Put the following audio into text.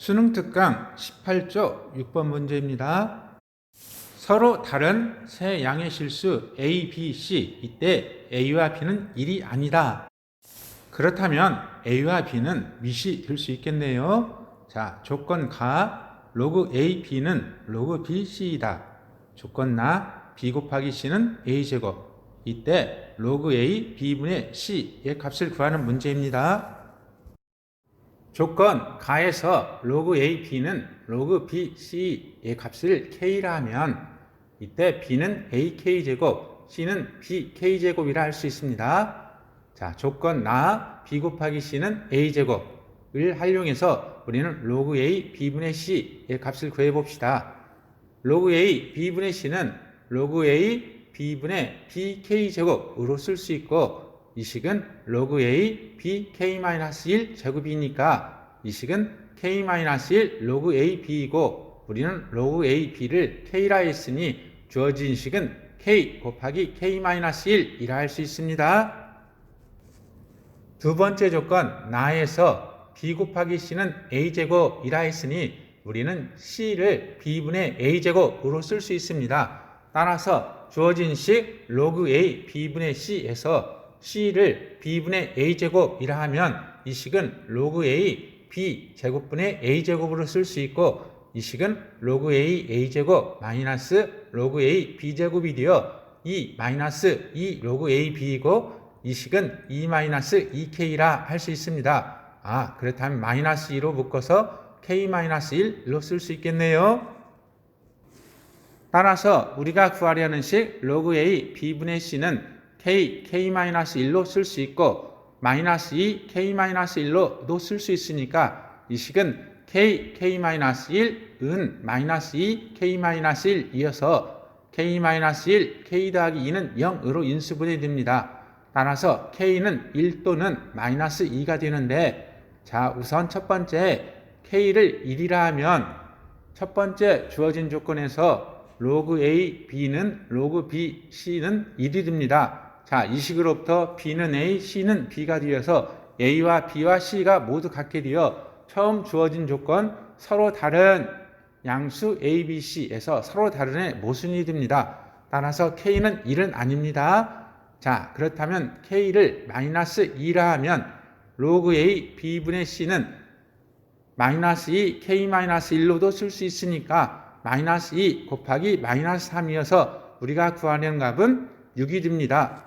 수능 특강 18조 6번 문제입니다. 서로 다른 세 양의 실수 A, B, C 이때 A와 B는 1이 아니다. 그렇다면 A와 B는 밑이 될수 있겠네요. 자, 조건 가 로그 A, B는 로그 B, C이다. 조건 나 B 곱하기 C는 A 제곱. 이때 로그 A, B분의 C의 값을 구하는 문제입니다. 조건 가에서 로그 A, B는 로그 B, C의 값을 K라 하면 이때 B는 AK 제곱, C는 BK 제곱이라 할 수 있습니다. 자, 조건 나 B 곱하기 C는 A 제곱을 활용해서 우리는 로그 A, B분의 C의 값을 구해 봅시다. 로그 A, B분의 C는 로그 A, B분의 BK 제곱으로 쓸 수 있고 이 식은 로그 A, BK-1 제곱이니까 이 식은 K-1 로그 A, B이고 우리는 로그 A, B를 K라 했으니 주어진 식은 K 곱하기 K-1이라 할 수 있습니다. 두 번째 조건 나에서 B 곱하기 C는 A제곱이라 했으니 우리는 C를 B분의 A제곱으로 쓸 수 있습니다. 따라서 주어진 식 로그 A B분의 C에서 C를 B분의 A제곱이라 하면 이 식은 로그 A B 제곱분의 A제곱으로 쓸 수 있고 이 식은 로그 A A제곱 마이너스 로그 A B제곱이 되어 2 마이너스 2 로그 A B이고 이 식은 2 마이너스 2K라 할 수 있습니다. 아 그렇다면 마이너스 2로 묶어서 K 마이너스 1로 쓸 수 있겠네요. 따라서 우리가 구하려는 식 로그 A B분의 C는 K, K-1로 쓸 수 있고 마이너스 2, K-1로도 쓸 수 있으니까 이 식은 K, K-1은 마이너스 2, K-1 이어서 K-1, K 더하기 2는 0으로 인수분해 됩니다. 따라서 K는 1 또는 마이너스 2가 되는데 자 우선 첫 번째 K를 1이라 하면 첫 번째 주어진 조건에서 로그 A, B는 로그 B, C는 1이 됩니다. 자, 이 식으로부터 B는 A, C는 B가 되어서 A와 B와 C가 모두 같게 되어 처음 주어진 조건 서로 다른 양수 A, B, C에서 서로 다른 애 모순이 됩니다. 따라서 K는 1은 아닙니다. 자, 그렇다면 K를 마이너스 2라 하면 로그 A, B분의 C는 마이너스 2, K-1로도 쓸 수 있으니까 마이너스 2 곱하기 마이너스 3이어서 우리가 구하는 값은 6이 됩니다.